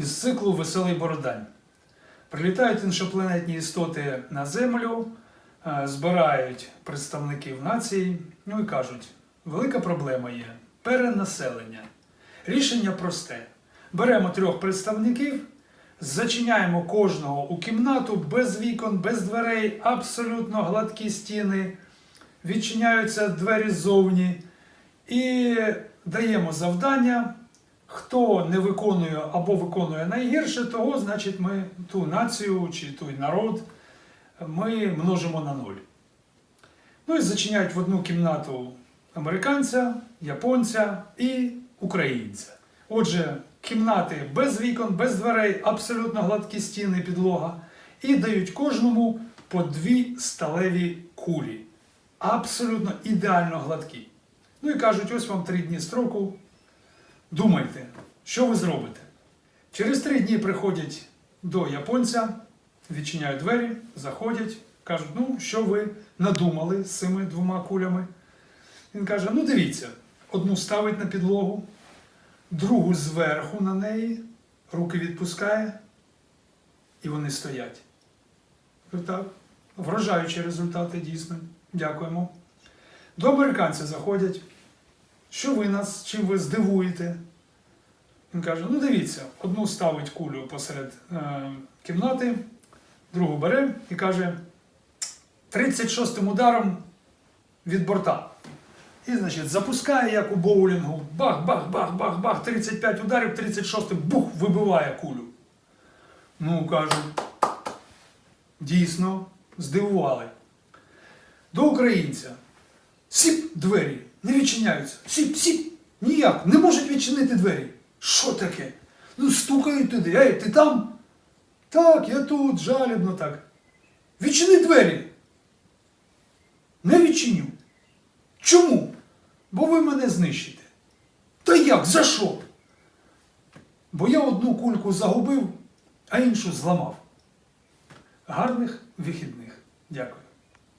із циклу Веселий Бородань. Прилітають іншопланетні істоти на Землю, е, збирають представників націй, ну і кажуть, велика проблема є перенаселення. Рішення просте. Беремо трьох представників, зачиняємо кожного у кімнату без вікон, без дверей, абсолютно гладкі стіни, відчиняються двері ззовні і даємо завдання. Хто не виконує або виконує найгірше, того, значить, ми ту націю чи той народ ми множимо на нуль. Ну і зачиняють в одну кімнату американця, японця і українця. Отже, кімнати без вікон, без дверей, абсолютно гладкі стіни, підлога, і дають кожному по дві сталеві кулі. Абсолютно ідеально гладкі. Ну і кажуть, ось вам три дні строку. Думайте, що ви зробите. Через три дні приходять до японця, відчиняють двері, заходять, кажуть, ну, що ви надумали з цими двома кулями. Він каже: ну дивіться, одну ставить на підлогу, другу зверху на неї, руки відпускає, і вони стоять. Так, вражаючі результати дійсно. Дякуємо. До американця заходять. Що ви нас, чим ви здивуєте? Він каже: ну дивіться, одну ставить кулю посеред е, кімнати, другу бере і каже 36-м ударом від борта. І, значить, запускає, як у боулінгу, бах, бах, бах, бах, бах, 35 ударів, 36-м, бух, вибиває кулю. Ну, кажу, дійсно, здивували. До українця. Сіп двері, не відчиняються. Сіп, сіп, ніяк, не можуть відчинити двері. Що таке? Ну, стукають туди. Ей, ти там? Так, я тут, жалібно так. Відчини двері. Не відчиню. Чому? Бо ви мене знищите. Та як? За що? Бо я одну кульку загубив, а іншу зламав. Гарних вихідних. Дякую.